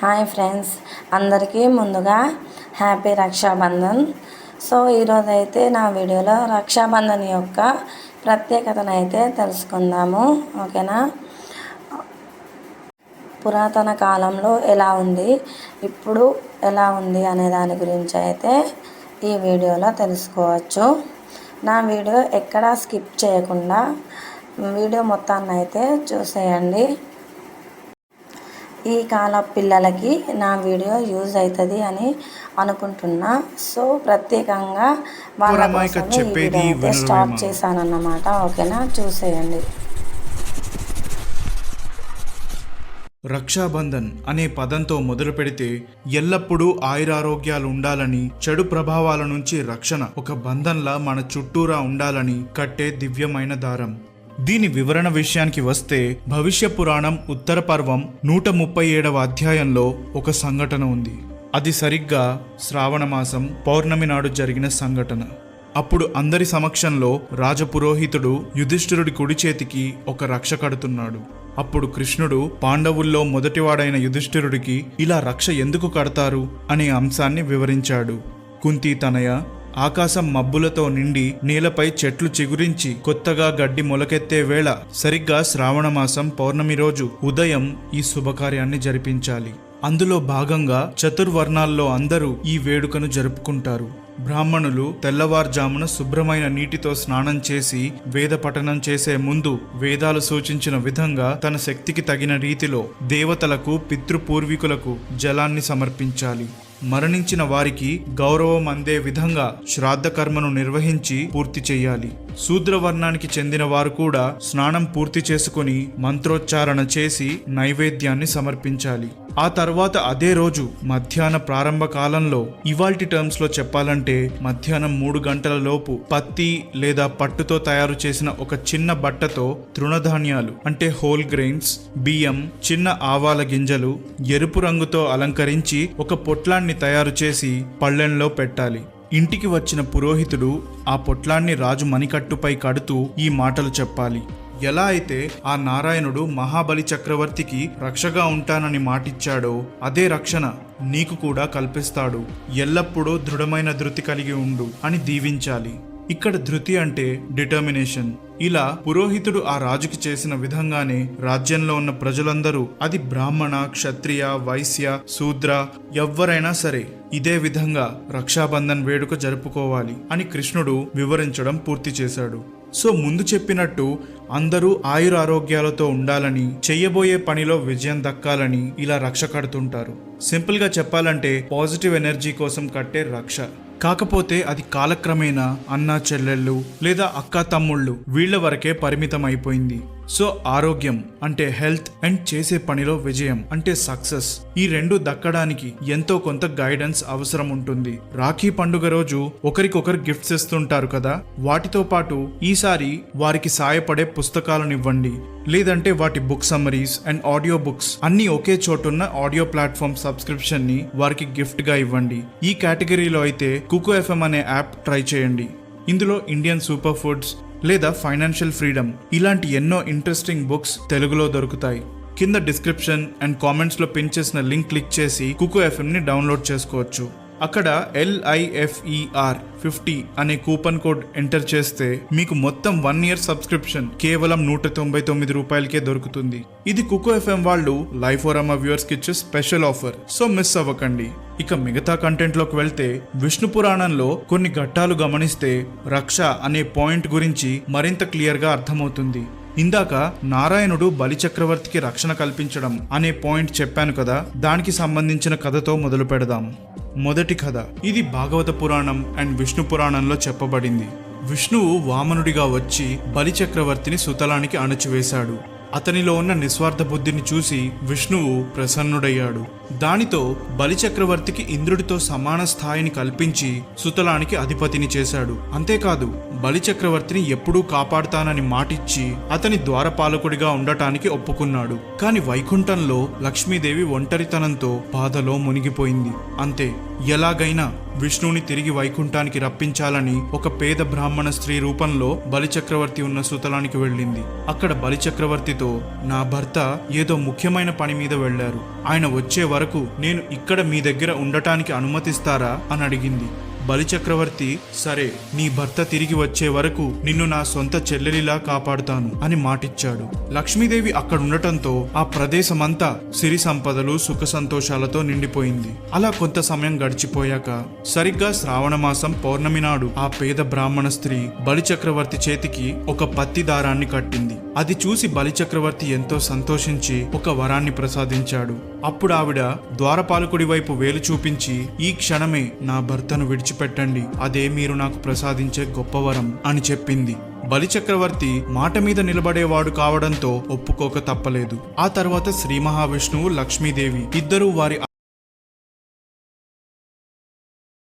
Hi friends. అందరికీ ముందుగా happy Rakshabandhan. So ఈరోజు అయితే నా వీడియోలో రక్షాబంధన్ యొక్క ప్రత్యేకతను అయితే తెలుసుకుందాము. ఓకేనా? పురాతన కాలంలో ఎలా ఉంది ఇప్పుడు ఎలా ఉంది అనే దాని గురించి అయితే ఈ వీడియోలో తెలుసుకోవచ్చు. నా వీడియో ఎక్కడా స్కిప్ చేయకుండా వీడియో మొత్తాన్ని అయితే చూసేయండి. ఈ కాల పిల్లలకి నా వీడియో యూజ్ అవుతుంది అని అనుకుంటున్నా. సో ప్రత్యేకంగా వాళ్ళ వినడమే స్టార్ట్. చేశానన్నమాట. ఓకేనా? చూసేయండి. రక్షాబంధన్ అనే పదంతో మొదలు పెడితే ఎల్లప్పుడూ ఆయురారోగ్యాలు ఉండాలని చెడు ప్రభావాల నుంచి రక్షణ ఒక బంధంలా మన చుట్టూరా ఉండాలని కట్టే దివ్యమైన దారం. దీని వివరణ విషయానికి వస్తే భవిష్య పురాణం ఉత్తర పర్వం నూట ముప్పై ఏడవ అధ్యాయంలో ఒక సంఘటన ఉంది. అది సరిగ్గా శ్రావణమాసం పౌర్ణమి నాడు జరిగిన సంఘటన. అప్పుడు అందరి సమక్షంలో రాజపురోహితుడు యుధిష్ఠిరుడి కుడి చేతికి ఒక రక్ష కడుతున్నాడు. అప్పుడు కృష్ణుడు పాండవుల్లో మొదటివాడైన యుధిష్ఠిరుడికి ఇలా రక్ష ఎందుకు కడతారు అనే అంశాన్ని వివరించాడు. కుంతి తనయ ఆకాశం మబ్బులతో నిండి నేలపై చెట్లు చిగురించి కొత్తగా గడ్డి మొలకెత్తే వేళ సరిగ్గా శ్రావణమాసం పౌర్ణమి రోజు ఉదయం ఈ శుభకార్యాన్ని జరిపించాలి. అందులో భాగంగా చతుర్వర్ణాల్లో అందరూ ఈ వేడుకను జరుపుకుంటారు. బ్రాహ్మణులు తెల్లవారుజామున శుభ్రమైన నీటితో స్నానం చేసి వేద పఠనం చేసే ముందు వేదాలు సూచించిన విధంగా తన శక్తికి తగిన రీతిలో దేవతలకు పితృపూర్వీకులకు జలాన్ని సమర్పించాలి. మరణించిన వారికి గౌరవం అందే విధంగా శ్రాద్ధ కర్మను నిర్వహించి పూర్తి చేయాలి. శూద్రవర్ణానికి చెందిన వారు కూడా స్నానం పూర్తి చేసుకుని మంత్రోచ్చారణ చేసి నైవేద్యాన్ని సమర్పించాలి. ఆ తర్వాత అదే రోజు మధ్యాహ్న ప్రారంభ కాలంలో ఇవాల్టి టర్మ్స్లో చెప్పాలంటే మధ్యాహ్నం మూడు గంటల లోపు పత్తి లేదా పట్టుతో తయారు చేసిన ఒక చిన్న బట్టతో తృణధాన్యాలు అంటే హోల్ గ్రెయిన్స్ బియ్యం చిన్న ఆవాల గింజలు ఎరుపు రంగుతో అలంకరించి ఒక పొట్లాన్ని తయారు చేసి పళ్ళెంలో పెట్టాలి. ఇంటికి వచ్చిన పురోహితుడు ఆ పొట్లాన్ని రాజు మణికట్టుపై కడుతూ ఈ మాటలు చెప్పాలి. ఎలా అయితే ఆ నారాయణుడు మహాబలి చక్రవర్తికి రక్షగా ఉంటానని మాటిచ్చాడో అదే రక్షణ నీకు కూడా కల్పిస్తాడు. ఎల్లప్పుడూ దృఢమైన ధృతి కలిగి ఉండు అని దీవించాలి. ఇక్కడ ధృతి అంటే డిటర్మినేషన్. ఇలా పురోహితుడు ఆ రాజుకి చేసిన విధంగానే రాజ్యంలో ఉన్న ప్రజలందరూ అది బ్రాహ్మణ క్షత్రియ వైశ్య శూద్ర ఎవ్వరైనా సరే ఇదే విధంగా రక్షాబంధన్ వేడుక జరుపుకోవాలి అని కృష్ణుడు వివరించడం పూర్తి చేశాడు. సో ముందు చెప్పినట్టు అందరూ ఆయుర ఆరోగ్యాలతో ఉండాలని చెయ్యబోయే పనిలో విజయం దక్కాలని ఇలా రక్ష కడుతుంటారు. సింపుల్గా చెప్పాలంటే పాజిటివ్ ఎనర్జీ కోసం కట్టే రక్ష. కాకపోతే అది కాలక్రమేణా అన్నా చెల్లెళ్ళు లేదా అక్క తమ్ముళ్ళు వీళ్ళ వరకే పరిమితం అయిపోయింది సో ఆరోగ్యం అంటే హెల్త్ అండ్ చేసే పనిలో విజయం అంటే సక్సెస్. ఈ రెండు దక్కడానికి ఎంతో కొంత గైడెన్స్ అవసరం ఉంటుంది. రాఖీ పండుగ రోజు ఒకరికొకరు గిఫ్ట్స్ ఇస్తుంటారు కదా? వాటితో పాటు ఈసారి వారికి సాయపడే పుస్తకాలను ఇవ్వండి లేదంటే వాటి book summaries and audio books అన్ని ఒకే చోటున్న ఆడియో ప్లాట్ఫామ్ సబ్స్క్రిప్షన్ని వారికి గిఫ్ట్గా ఇవ్వండి. ఈ కేటగిరీలో అయితే కుకు ఎఫ్ఎం అనే యాప్ ట్రై చేయండి. ఇందులో ఇండియన్ సూపర్ ఫుడ్స్ లేదా ఫైనాన్షియల్ ఫ్రీడమ్ ఇలాంటి ఎన్నో ఇంట్రెస్టింగ్ బుక్స్ తెలుగులో దొరుకుతాయి. కింద డిస్క్రిప్షన్ అండ్ కామెంట్స్లో పిన్ చేసిన లింక్ క్లిక్ చేసి కుకో ఎఫ్ఎంని డౌన్లోడ్ చేసుకోవచ్చు. అక్కడ ఎల్ఐఎఫ్ఈఆర్ ఫిఫ్టీ అనే కూపన్ కోడ్ ఎంటర్ చేస్తే మీకు మొత్తం వన్ ఇయర్ సబ్స్క్రిప్షన్ కేవలం నూట తొంభై తొమ్మిది రూపాయలకే దొరుకుతుంది. ఇది కుకో ఎఫ్ఎం వాళ్ళు లైఫ్ ఓరమా వ్యూవర్స్కి ఇచ్చే స్పెషల్ ఆఫర్ సో మిస్ అవ్వకండి. ఇక మిగతా కంటెంట్లోకి వెళ్తే విష్ణు పురాణంలో కొన్ని ఘట్టాలు గమనిస్తే రక్ష అనే పాయింట్ గురించి మరింత క్లియర్గా అర్థమవుతుంది. ఇందాక నారాయణుడు బలి చక్రవర్తికి రక్షణ కల్పించడం అనే పాయింట్ చెప్పాను కదా దానికి సంబంధించిన కథతో మొదలు పెడదాం. మొదటి కథ. ఇది భాగవత పురాణం అండ్ విష్ణు పురాణంలో చెప్పబడింది. విష్ణువు వామనుడిగా వచ్చి బలిచక్రవర్తిని సుతలానికి అణచివేశాడు. అతనిలో ఉన్న నిస్వార్థ బుద్ధిని చూసి విష్ణువు ప్రసన్నుడయ్యాడు. దానితో బలిచక్రవర్తికి ఇంద్రుడితో సమాన స్థాయిని కల్పించి సుతలానికి అధిపతిని చేశాడు. అంతేకాదు బలిచక్రవర్తిని ఎప్పుడూ కాపాడుతానని మాటిచ్చి అతని ద్వారపాలకుడిగా ఉండటానికి ఒప్పుకున్నాడు. కాని వైకుంఠంలో లక్ష్మీదేవి ఒంటరితనంతో బాధలో మునిగిపోయింది. అంతే ఎలాగైనా విష్ణువుని తిరిగి వైకుంఠానికి రప్పించాలని ఒక పేద బ్రాహ్మణ స్త్రీ రూపంలో బలిచక్రవర్తి ఉన్న సుతలానికి వెళ్ళింది. అక్కడ బలిచక్రవర్తితో నా భర్త ఏదో ముఖ్యమైన పని మీద వెళ్ళారు ఆయన వచ్చే వరకు నేను ఇక్కడ మీ దగ్గర ఉండటానికి అనుమతిస్తారా? అని అడిగింది. బలిచక్రవర్తి సరే నీ భర్త తిరిగి వచ్చే వరకు నిన్ను నా సొంత చెల్లెలిలా కాపాడుతాను అని మాటిచ్చాడు. లక్ష్మీదేవి అక్కడ ఉండటంతో ఆ ప్రదేశమంతా సిరి సంపదలు సుఖ సంతోషాలతో నిండిపోయింది. అలా కొంత సమయం గడిచిపోయాక సరిగ్గా శ్రావణమాసం పౌర్ణమి నాడు ఆ పేద బ్రాహ్మణ స్త్రీ బలిచక్రవర్తి చేతికి ఒక పత్తి దారాన్ని కట్టింది. అది చూసి బలిచక్రవర్తి ఎంతో సంతోషించి ఒక వరాన్ని ప్రసాదించాడు. అప్పుడు ఆవిడ ద్వారపాలకుడి వైపు వేలు చూపించి ఈ క్షణమే నా భర్తను విడిచిపెట్టండి అదే మీరు నాకు ప్రసాదించే గొప్ప వరం అని చెప్పింది. బలిచక్రవర్తి మాట మీద నిలబడేవాడు కావడంతో ఒప్పుకోక తప్పలేదు. ఆ తర్వాత శ్రీ మహావిష్ణువు లక్ష్మీదేవి ఇద్దరూ వారి